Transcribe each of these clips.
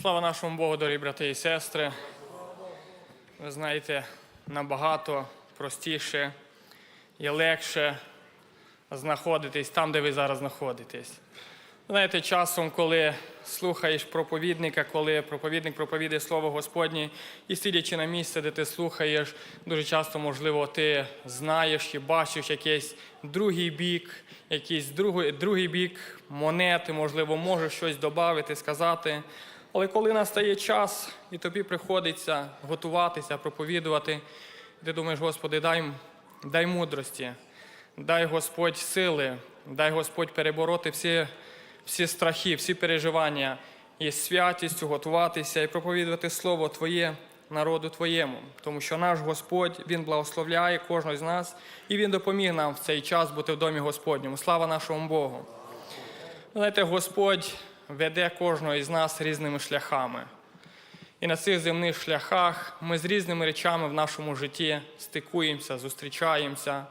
Слава нашому Богу, дорогі брати і сестри. Ви знаєте, набагато простіше і легше знаходитись там, де ви зараз знаходитесь. Знаєте, часом, коли слухаєш проповідника, коли проповідник проповідає Слово Господнє, і сидячи на місці, де ти слухаєш, дуже часто, можливо, ти знаєш і бачиш якийсь другий бік, якийсь другий, другий бік монети, можливо, можеш щось додати, сказати. Але коли настає час, і тобі приходиться готуватися, проповідувати, ти думаєш, Господи, дай, дай мудрості, дай Господь сили, дай Господь перебороти всі, всі страхи, всі переживання і святістю готуватися і проповідувати Слово Твоє народу Твоєму. Тому що наш Господь Він благословляє кожного з нас, і Він допоміг нам в цей час бути в домі Господньому. Слава нашому Богу! Знаєте, Господь веде кожного із нас різними шляхами. І на цих земних шляхах ми з різними речами в нашому житті стикуємося, зустрічаємося.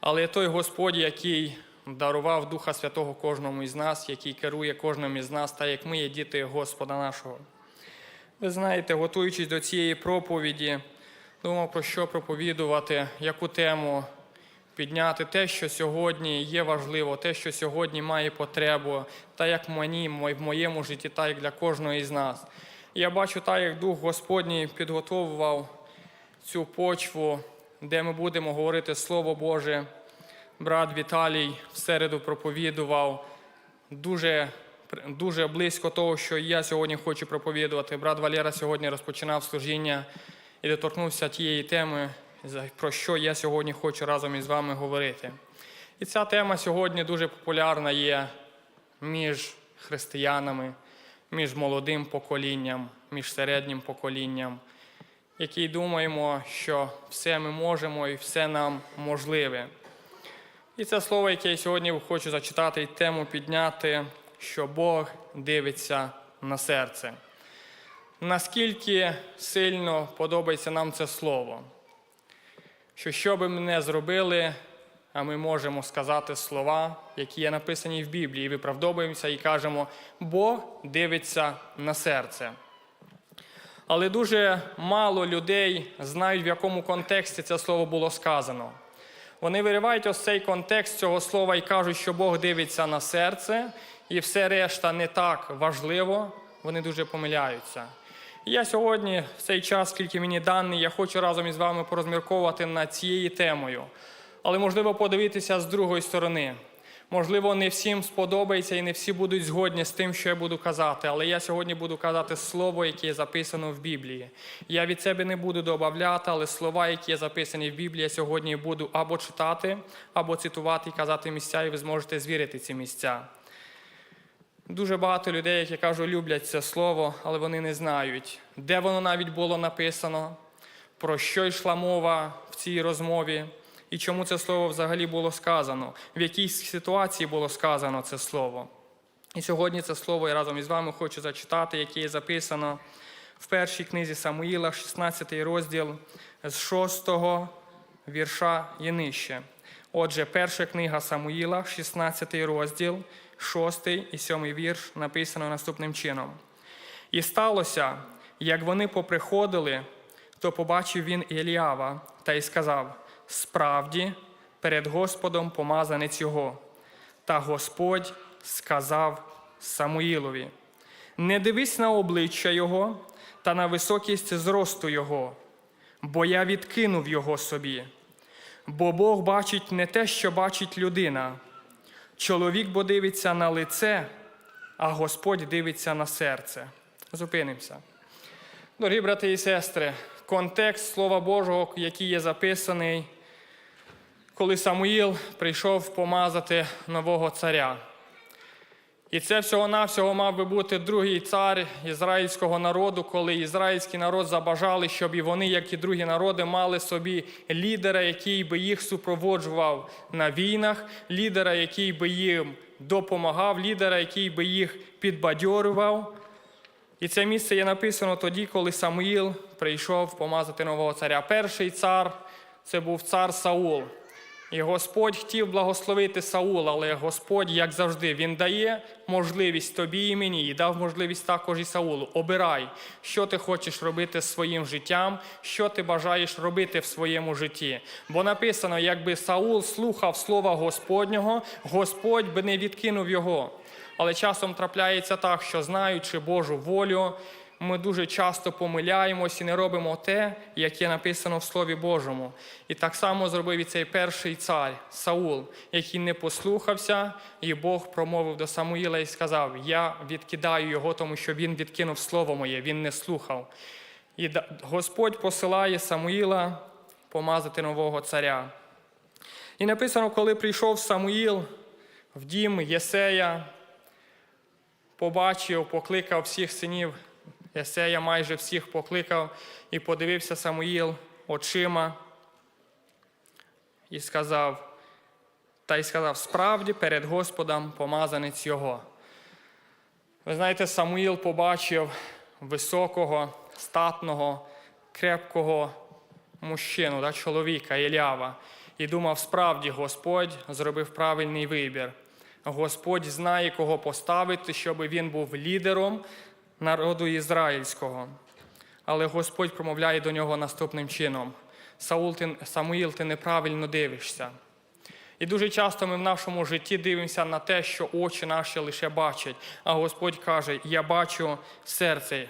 Але той Господь, який дарував Духа Святого кожному із нас, який керує кожним із нас, та як ми є діти Господа нашого. Ви знаєте, готуючись до цієї проповіді, думав про що проповідувати, яку тему підняти те, що сьогодні є важливо, те, що сьогодні має потребу, та як мені, в моєму житті, та як для кожного із нас. Я бачу, так як Дух Господній підготовував цю почву, де ми будемо говорити Слово Боже. Брат Віталій в середу проповідував дуже, дуже близько того, що я сьогодні хочу проповідувати. Брат Валера сьогодні розпочинав служіння і доторкнувся тієї теми, про що я сьогодні хочу разом із вами говорити. І ця тема сьогодні дуже популярна є між християнами, між молодим поколінням, між середнім поколінням, які думаємо, що все ми можемо і все нам можливе. І це слово, яке я сьогодні хочу зачитати і тему підняти, що Бог дивиться на серце. Наскільки сильно подобається нам це слово, що що би ми не зробили, а ми можемо сказати слова, які є написані в Біблії, і виправдовуємося і кажемо, Бог дивиться на серце. Але дуже мало людей знають, в якому контексті це слово було сказано. Вони виривають ось цей контекст цього слова і кажуть, що Бог дивиться на серце, і все решта не так важливо, вони дуже помиляються. Я сьогодні, в цей час, скільки мені даний, я хочу разом із вами порозмірковувати над цією темою. Але можливо подивитися з другої сторони. Можливо, не всім сподобається і не всі будуть згодні з тим, що я буду казати, але я сьогодні буду казати слово, яке записано в Біблії. Я від себе не буду додавати, але слова, які записані в Біблії, я сьогодні буду або читати, або цитувати і казати місця, і ви зможете звірити ці місця. Дуже багато людей, як я кажу, люблять це слово, але вони не знають, де воно навіть було написано, про що йшла мова в цій розмові, і чому це слово взагалі було сказано, в якій ситуації було сказано це слово. І сьогодні це слово я разом із вами хочу зачитати, яке є записано в першій книзі Самуїла, 16 розділ з 6 вірша і нижче. Отже, перша книга Самуїла, 16 розділ, 6 і 7 вірш написано наступним чином. І сталося, як вони поприходили, то побачив він Еліава та й сказав: Справді, перед Господом помазанець його. Та Господь сказав Самуїлові: Не дивись на обличчя його та на високість зросту його, бо я відкинув його собі. Бо Бог бачить не те, що бачить людина. Чоловік бо дивиться на лице, а Господь дивиться на серце. Зупинимося. Дорогі брати і сестри, контекст Слова Божого, який є записаний, коли Самуїл прийшов помазати нового царя. І це всього-навсього мав би бути другий цар ізраїльського народу, коли ізраїльський народ забажали, щоб і вони, як і другі народи, мали собі лідера, який би їх супроводжував на війнах, лідера, який би їм допомагав, лідера, який би їх підбадьорював. І це місце є написано тоді, коли Самуїл прийшов помазати нового царя. Перший цар це був цар Саул. І Господь хотів благословити Саула, але Господь, як завжди, Він дає можливість тобі і мені, і дав можливість також і Саулу. Обирай, що ти хочеш робити з своїм життям, що ти бажаєш робити в своєму житті. Бо написано, якби Саул слухав слова Господнього, Господь би не відкинув його. Але часом трапляється так, що знаючи Божу волю, ми дуже часто помиляємось і не робимо те, яке написано в Слові Божому. І так само зробив і цей перший цар Саул, який не послухався, і Бог промовив до Самуїла і сказав: Я відкидаю його, тому що він відкинув слово моє, він не слухав. І Господь посилає Самуїла помазати нового царя. І написано, коли прийшов Самуїл в дім Єсея, побачив, покликав всіх синів Єсея, майже всіх покликав, і подивився Самуїл очима і сказав, та й сказав, справді перед Господом помазанець його. Ви знаєте, Самуїл побачив високого, статного, крепкого мужчину, да, чоловіка, Іллява, і думав, справді Господь зробив правильний вибір. Господь знає, кого поставити, щоб він був лідером народу ізраїльського. Але Господь промовляє до нього наступним чином: Саул, ти, Самуїл, ти неправильно дивишся. І дуже часто ми в нашому житті дивимося на те, що очі наші лише бачать. А Господь каже: Я бачу серце.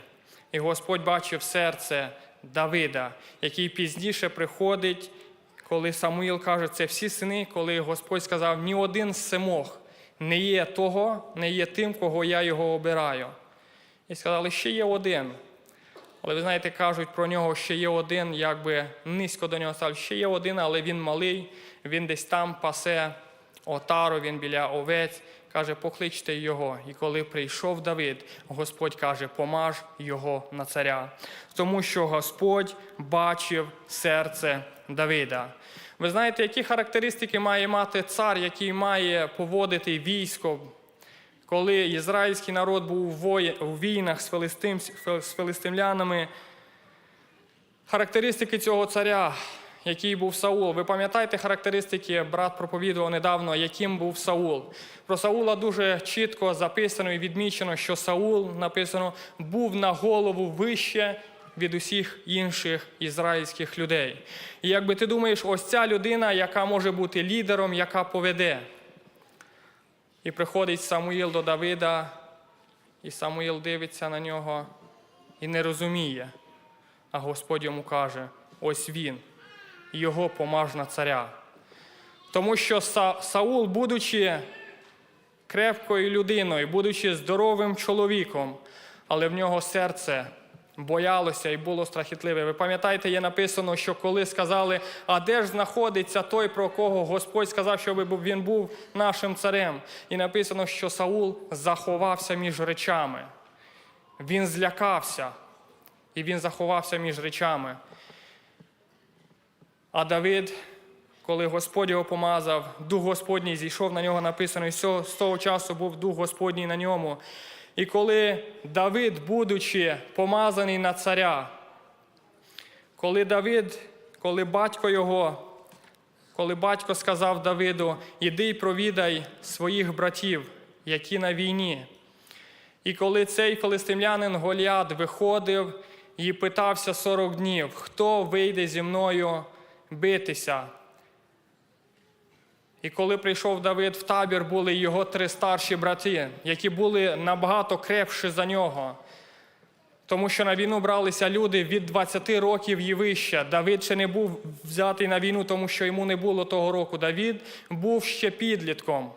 І Господь бачив серце Давида, який пізніше приходить, коли Самуїл каже, це всі сини, коли Господь сказав, ні один з семох не є того, не є тим, кого я його обираю. І сказали, ще є один. Але ви знаєте, кажуть про нього, ще є один, якби низько до нього став. Ще є один, але він малий, він десь там пасе отару, він біля овець. Каже, покличте його. І коли прийшов Давид, Господь каже, помаж його на царя. Тому що Господь бачив серце Давида. Ви знаєте, які характеристики має мати цар, який має поводити військо, коли ізраїльський народ був у війнах з, филистим, з филистимлянами, характеристики цього царя, який був Саул. Ви пам'ятаєте характеристики, брат проповідував недавно, яким був Саул. Про Саула дуже чітко записано і відмічено, що Саул написано був на голову вище від усіх інших ізраїльських людей. І якби ти думаєш, ось ця людина, яка може бути лідером, яка поведе. І приходить Самуїл до Давида, і Самуїл дивиться на нього і не розуміє. А Господь йому каже: ось він, його помаж на царя. Тому що Са- Саул, будучи крепкою людиною, будучи здоровим чоловіком, але в нього серце боялося і було страхітливе. Ви пам'ятаєте, є написано, що коли сказали, а де ж знаходиться той, про кого Господь сказав, щоб він був нашим царем. І написано, що Саул заховався між речами. Він злякався, і він заховався між речами. А Давид, коли Господь його помазав, Дух Господній зійшов на нього, написано, і з того часу був Дух Господній на ньому. І коли Давид, будучи помазаний на царя, коли Давид, коли батько його, коли батько сказав Давиду, іди й провідай своїх братів, які на війні. І коли цей филистимлянин Голіад виходив і питався 40 днів, хто вийде зі мною битися. І коли прийшов Давид в табір, були його три старші брати, які були набагато крепші за нього. Тому що на війну бралися люди від 20 років і вище. Давид ще не був взятий на війну, тому що йому не було того року. Давид був ще підлітком.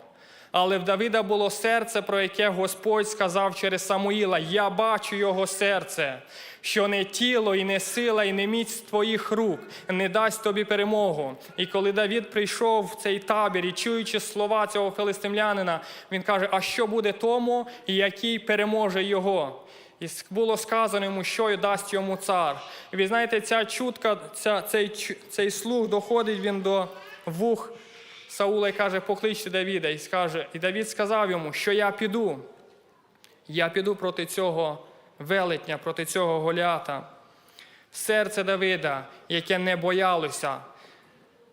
Але в Давида було серце, про яке Господь сказав через Самуїла: Я бачу його серце, що не тіло, і не сила, і не міць твоїх рук не дасть тобі перемогу. І коли Давид прийшов в цей табір і чуючи слова цього филистимлянина, він каже: А що буде тому, який переможе його? І було сказано йому, що дасть йому цар. І ви знаєте, ця чутка, ця, цей, цей слух доходить він до вух Саула і каже, покличте Давіда. І скаже, і Давід сказав йому, що я піду. Я піду проти цього велетня, проти цього Голіата. Серце Давида, яке не боялося.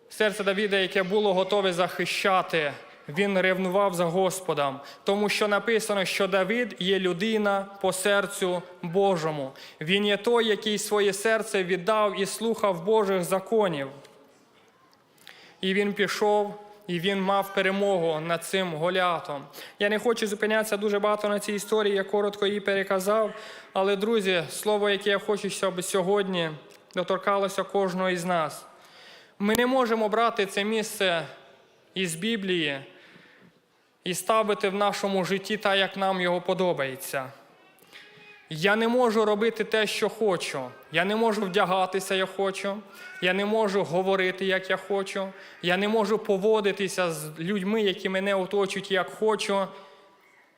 Серце Давіда, яке було готове захищати, він ревнував за Господом, тому що написано, що Давид є людина по серцю Божому. Він є той, який своє серце віддав і слухав Божих законів. І він пішов, і він мав перемогу над цим Голіатом. Я не хочу зупинятися дуже багато на цій історії, я коротко її переказав. Але, друзі, слово, яке я хочу, щоб сьогодні доторкалося кожного із нас. Ми не можемо брати це місце із Біблії і ставити в нашому житті так, як нам його подобається. Я не можу робити те, що хочу. Я не можу вдягатися, як хочу. Я не можу говорити, як я хочу. Я не можу поводитися з людьми, які мене оточують, як хочу,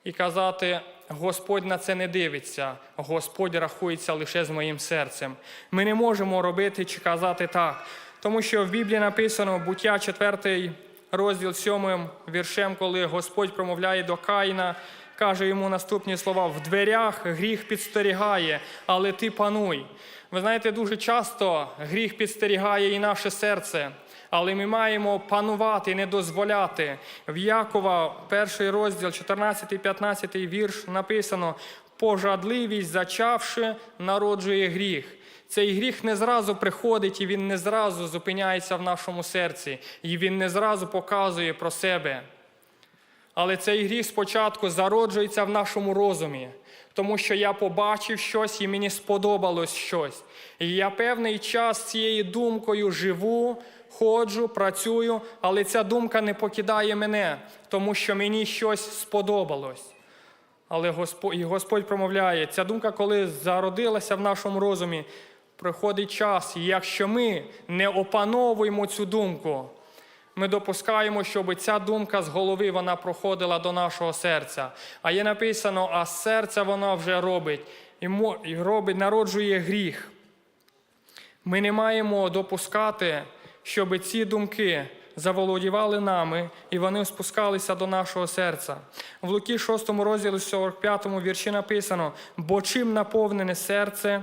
і казати, Господь на це не дивиться, Господь рахується лише з моїм серцем. Ми не можемо робити чи казати так. Тому що в Біблії написано буття 4 розділ 7 віршем, коли Господь промовляє до Каїна, каже йому наступні слова: в дверях гріх підстерігає, але ти пануй. Ви знаєте, дуже часто гріх підстерігає і наше серце. Але ми маємо панувати, не дозволяти. В Якова, перший розділ, 14-15 вірш написано: пожадливість, зачавши, народжує гріх. Цей гріх не зразу приходить і він не зразу зупиняється в нашому серці, і він не зразу показує про себе. Але цей гріх спочатку зароджується в нашому розумі, тому що я побачив щось і мені сподобалось щось. І я певний час цією думкою живу, ходжу, працюю, але ця думка не покидає мене, тому що мені щось сподобалось. Але Господь, і Господь промовляє, ця думка, коли зародилася в нашому розумі, приходить час, і якщо ми не опановуємо цю думку, ми допускаємо, щоб ця думка з голови вона проходила до нашого серця. А є написано, а серце воно вже робить і робить, народжує гріх. Ми не маємо допускати, щоб ці думки заволодівали нами, і вони спускалися до нашого серця. В Луки 6 розділі 45 вірші написано: бо чим наповнене серце,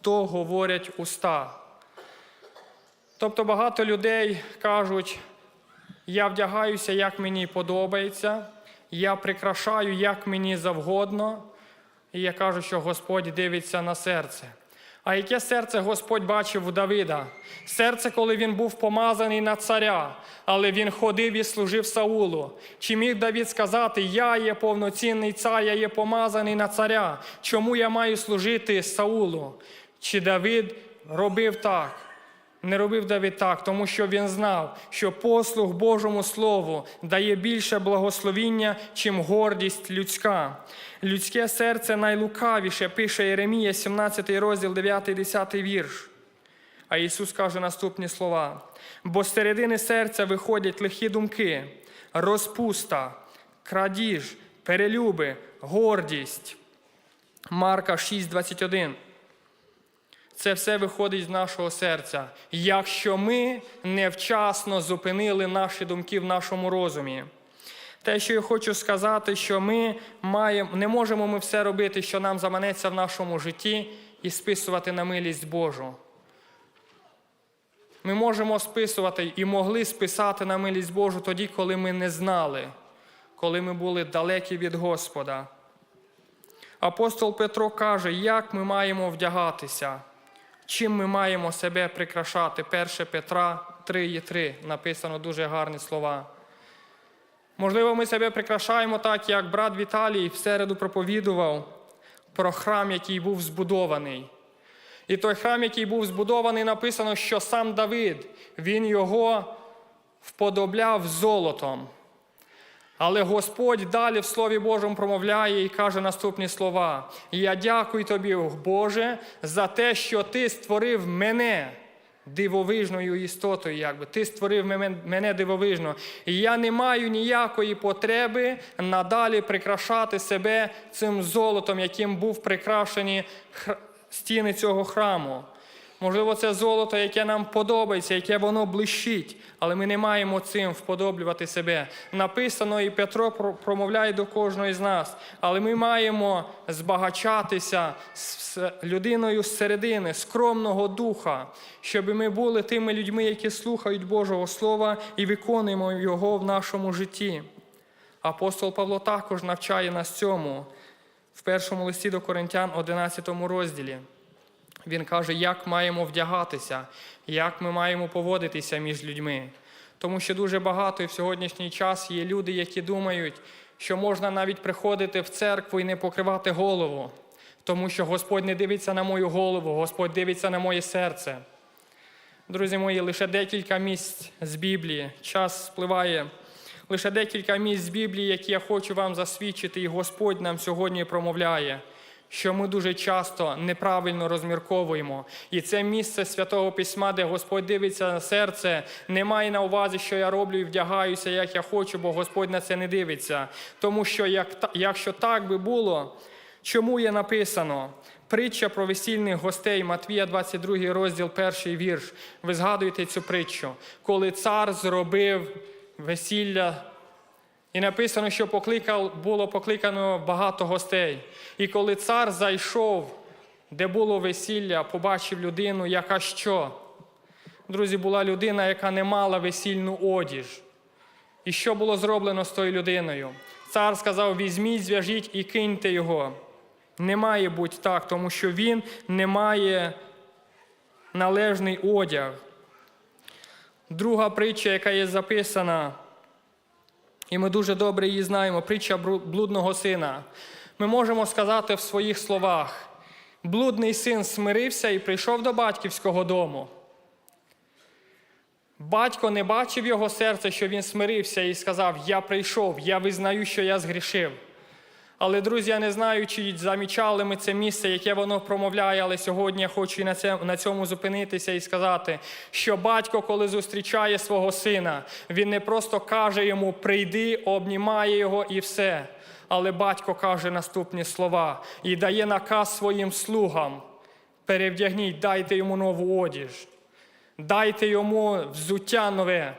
то говорять уста. Тобто багато людей кажуть, я вдягаюся, як мені подобається, я прикрашаю, як мені завгодно, і я кажу, що Господь дивиться на серце. А яке серце Господь бачив у Давида? Серце, коли він був помазаний на царя, але він ходив і служив Саулу. Чи міг Давид сказати, я є повноцінний цар, я є помазаний на царя? Чому я маю служити Саулу? Чи Давид робив так? Не робив Давид так, тому що він знав, що послуг Божому Слову дає більше благословіння, чим гордість людська. Людське серце найлукавіше, пише Єремія, 17 розділ, 9-10 вірш. А Ісус каже наступні слова: бо з середини серця виходять лихі думки, розпуста, крадіж, перелюби, гордість. Марка 6, 21. Це все виходить з нашого серця, якщо ми невчасно зупинили наші думки в нашому розумі. Те, що я хочу сказати, що ми маємо, не можемо ми все робити, що нам заманеться в нашому житті, і списувати на милість Божу. Ми можемо списувати і могли списати на милість Божу тоді, коли ми не знали, коли ми були далекі від Господа. Апостол Петро каже, як ми маємо вдягатися, чим ми маємо себе прикрашати. 1 Петра 3,3 написано дуже гарні слова. Можливо, ми себе прикрашаємо так, як брат Віталій в середу проповідував про храм, який був збудований. І той храм, який був збудований, написано, що сам Давид, він його вподобляв золотом. Але Господь далі в Слові Божому промовляє і каже наступні слова: Я дякую тобі, Боже, за те, що ти створив мене дивовижною істотою, якби ти створив мене- дивовижно. І я не маю ніякої потреби надалі прикрашати себе цим золотом, яким був прикрашені стіни цього храму. Можливо, це золото, яке нам подобається, яке воно блищить, але ми не маємо цим вподоблювати себе. Написано, і Петро промовляє до кожного з нас, але ми маємо збагачатися з людиною з середини, скромного духа, щоб ми були тими людьми, які слухають Божого Слова і виконуємо його в нашому житті. Апостол Павло також навчає нас цьому в першому листі до Коринтян, 11 розділі. Він каже, як маємо вдягатися, як ми маємо поводитися між людьми. Тому що дуже багато і в сьогоднішній час є люди, які думають, що можна навіть приходити в церкву і не покривати голову, тому що Господь не дивиться на мою голову, Господь дивиться на моє серце. Друзі мої, лише декілька місць з Біблії, час спливає. Лише декілька місць з Біблії, які я хочу вам засвідчити, і Господь нам сьогодні промовляє, що ми дуже часто неправильно розмірковуємо. І це місце святого письма, де Господь дивиться на серце, не має на увазі, що я роблю і вдягаюся, як я хочу, бо Господь на це не дивиться. Тому що як, якщо так би було, чому є написано? Притча про весільних гостей Матвія, 22 розділ, перший вірш. Ви згадуєте цю притчу, коли цар зробив весілля і написано, що покликав, було покликано багато гостей. І коли цар зайшов, де було весілля, побачив людину, яка що? Друзі, була людина, яка не мала весільну одіж. І що було зроблено з тою людиною? Цар сказав: візьміть, зв'яжіть і киньте його. Не має бути так, тому що він не має належний одяг. Друга притча, яка є записана, і ми дуже добре її знаємо, притча блудного сина. Ми можемо сказати в своїх словах: блудний син смирився і прийшов до батьківського дому. Батько не бачив його серце, що він смирився і сказав: Я прийшов, я визнаю, що я згрішив. Але, друзі, я не знаю, чи замічали ми це місце, яке воно промовляє, але сьогодні я хочу і на на цьому зупинитися і сказати, що батько, коли зустрічає свого сина, він не просто каже йому прийди, обнімає його і все. Але батько каже наступні слова і дає наказ своїм слугам: перевдягніть, дайте йому нову одіж, дайте йому взуття нове.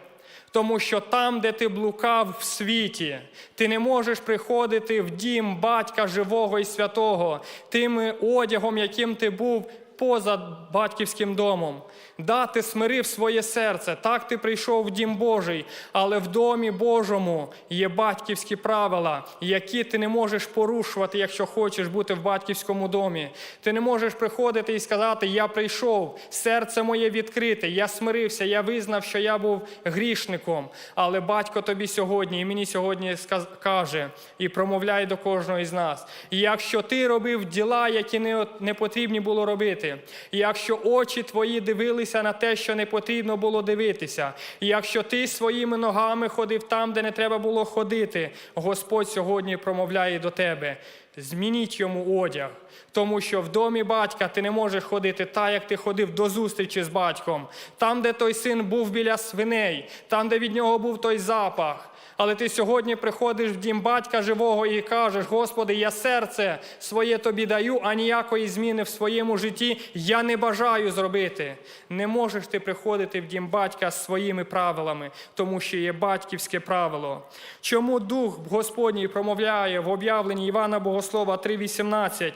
Тому що там, де ти блукав в світі, ти не можеш приходити в дім батька живого і святого, тим одягом, яким ти був поза батьківським домом. Да, ти смирив своє серце, так ти прийшов в дім Божий, але в домі Божому є батьківські правила, які ти не можеш порушувати, якщо хочеш бути в батьківському домі. Ти не можеш приходити і сказати: Я прийшов, серце моє відкрите, я смирився, я визнав, що я був грішником. Але батько тобі сьогодні і мені сьогодні каже і промовляє до кожного із нас: якщо ти робив діла, які не потрібні було робити, і якщо очі твої дивилися на те, що не потрібно було дивитися, і якщо ти своїми ногами ходив там, де не треба було ходити, Господь сьогодні промовляє до тебе. Змініть йому одяг, тому що в домі батька ти не можеш ходити так, як ти ходив до зустрічі з батьком. Там, де той син був біля свиней, там, де від нього був той запах. Але ти сьогодні приходиш в дім батька живого і кажеш: Господи, я серце своє тобі даю, а ніякої зміни в своєму житті я не бажаю зробити. Не можеш ти приходити в дім батька з своїми правилами, тому що є батьківське правило. Чому Дух Господній промовляє в об'явленні Івана Богослова 3,18?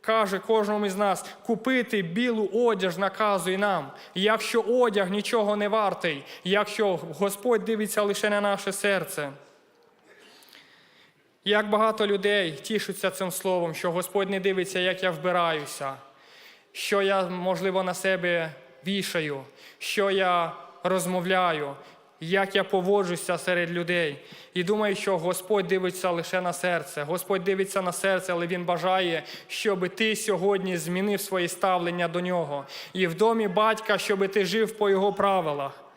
Каже кожному із нас купити білу одяж наказує нам. Якщо одяг нічого не вартий, якщо Господь дивиться лише на наше серце. Як багато людей тішуться цим словом, що Господь не дивиться, як я вбираюся, що я, можливо, на себе вішаю, що я розмовляю, як я поводжуся серед людей. І думаю, що Господь дивиться лише на серце. Господь дивиться на серце, але Він бажає, щоб ти сьогодні змінив своє ставлення до нього. І в домі батька, щоб ти жив по його правилах.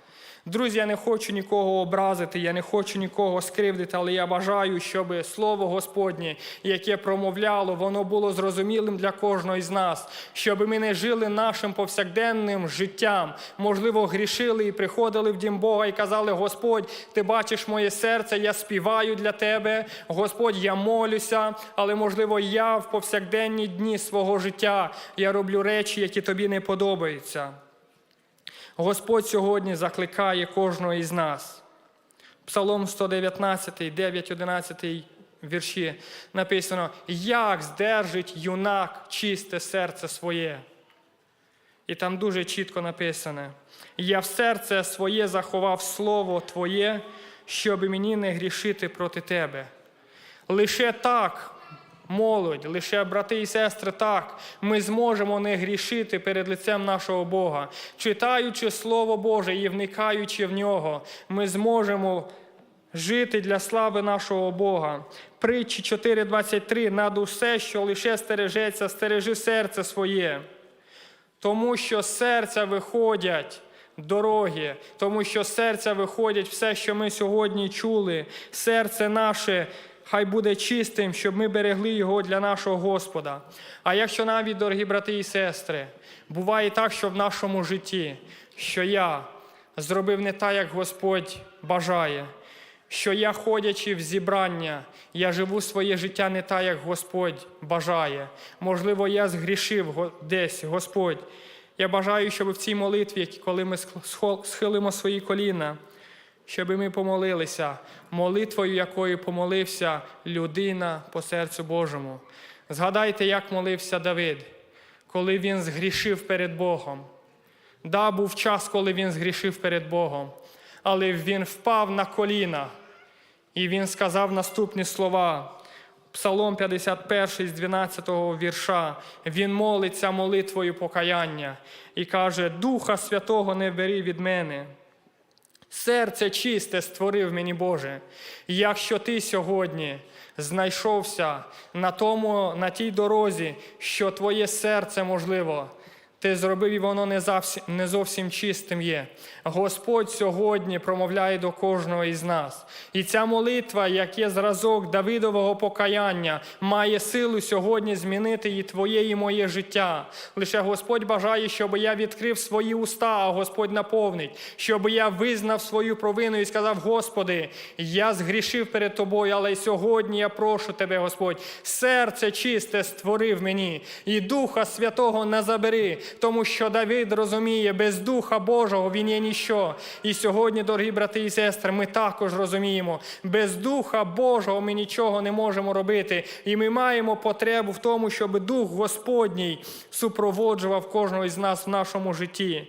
Друзі, я не хочу нікого образити, я не хочу нікого скривдити, але я бажаю, щоб слово Господнє, яке промовляло, воно було зрозумілим для кожного із нас, щоб ми не жили нашим повсякденним життям, можливо, грішили і приходили в дім Бога і казали: Господь, ти бачиш моє серце, я співаю для тебе, Господь, я молюся, але можливо, я в повсякденні дні свого життя я роблю речі, які тобі не подобаються. Господь сьогодні закликає кожного із нас. Псалом 119, 9, 11 вірші написано: Як здержить юнак чисте серце своє. І там дуже чітко написано: Я в серце своє заховав слово Твоє, щоб мені не грішити проти Тебе. Лише так, молодь, лише брати і сестри, так ми зможемо не грішити перед лицем нашого Бога. Читаючи Слово Боже і вникаючи в нього, ми зможемо жити для слави нашого Бога. Притчі 4.23 над усе, що лише стережеться, стережи серце своє. Тому що з серця виходять дороги, тому що з серця виходять все, що ми сьогодні чули. Серце наше хай буде чистим, щоб ми берегли його для нашого Господа. А якщо навіть, дорогі брати і сестри, буває так, що в нашому житті, що я зробив не так, як Господь бажає, що я, ходячи в зібрання, я живу своє життя не так, як Господь бажає. Можливо, я згрішив десь, Господь. Я бажаю, щоб в цій молитві, коли ми схилимо свої коліна, щоб ми помолилися молитвою, якою помолився людина по серцю Божому. Згадайте, як молився Давид, коли він згрішив перед Богом. Да, був час, коли він згрішив перед Богом, але він впав на коліна, і він сказав наступні слова. Псалом 51 з 12 вірша. Він молиться молитвою покаяння і каже: Духа Святого не бери від мене. Серце чисте створив мені Боже. Якщо ти сьогодні знайшовся на, тому, на тій дорозі, що твоє серце можливо, ти зробив і воно не зовсім, не зовсім чистим є. Господь сьогодні промовляє до кожного із нас. І ця молитва, як є зразок Давидового покаяння, має силу сьогодні змінити і твоє, і моє життя. Лише Господь бажає, щоб я відкрив свої уста, а Господь наповнить, щоб я визнав свою провину і сказав: Господи, я згрішив перед тобою, але сьогодні я прошу тебе, Господь, серце чисте створив мені, і Духа Святого не забери, тому що Давид розуміє, без Духа Божого він є ніщо. І сьогодні, дорогі брати і сестри, ми також розуміємо, без Духа Божого ми нічого не можемо робити. І ми маємо потребу в тому, щоб Дух Господній супроводжував кожного із нас в нашому житті.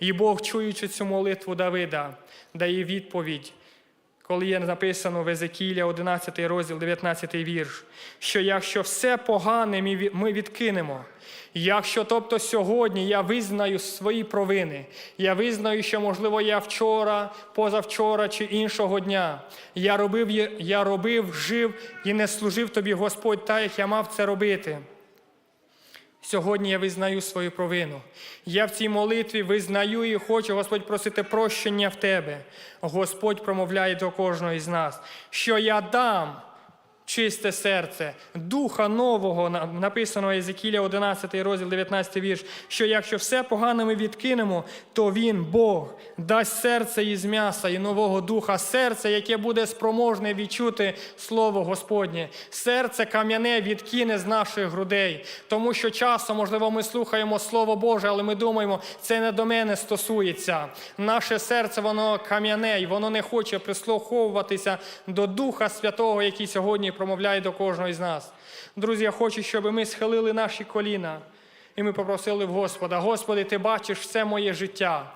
І Бог, чуючи цю молитву Давида, дає відповідь, коли є написано в Езекілля 11 розділ, 19 вірш, що якщо все погане ми відкинемо, якщо тобто сьогодні я визнаю свої провини, я визнаю, що, можливо, я вчора, позавчора чи іншого дня, я робив, я робив, жив і не служив тобі, Господь, так, як я мав це робити. Сьогодні я визнаю свою провину. Я в цій молитві визнаю і хочу, Господь, просити прощення в Тебе. Господь промовляє до кожного із нас, що я дам чисте серце, духа нового, на- написано Єзекіля 11 розділ 19 вірш, що якщо все погане ми відкинемо, то Він, Бог, дасть серце із м'яса і нового духа, серце, яке буде спроможне відчути Слово Господнє. Серце кам'яне відкине з наших грудей. Тому що часом, можливо, ми слухаємо Слово Боже, але ми думаємо, це не до мене стосується. Наше серце, воно кам'яне, і воно не хоче прислуховуватися до Духа Святого, який сьогодні промовляє до кожного із нас. Друзі, я хочу, щоб ми схилили наші коліна. І ми попросили в Господа, Господи, Ти бачиш все моє життя.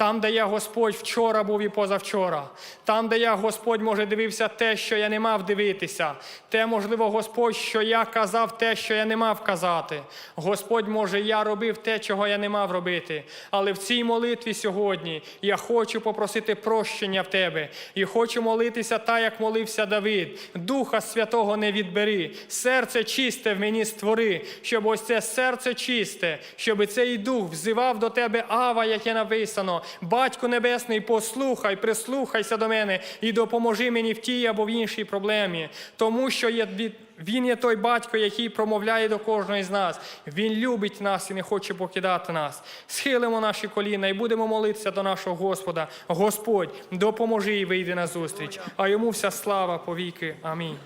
Там, де я Господь вчора був і позавчора, там, де я Господь, може, дивився те, що я не мав дивитися, те, можливо, Господь, що я казав те, що я не мав казати. Господь, може, я робив те, чого я не мав робити. Але в цій молитві сьогодні я хочу попросити прощення в Тебе і хочу молитися так, як молився Давид. Духа Святого не відбери, серце чисте в мені створи, щоб ось це серце чисте, щоб цей дух взивав до тебе Ава, яке написано. Батько Небесний, послухай, прислухайся до мене і допоможи мені в тій або в іншій проблемі, тому що є. Він є той батько, який промовляє до кожного з нас. Він любить нас і не хоче покидати нас. Схилимо наші коліна і будемо молитися до нашого Господа. Господь, допоможи і вийди на зустріч, а йому вся слава повіки. Амінь.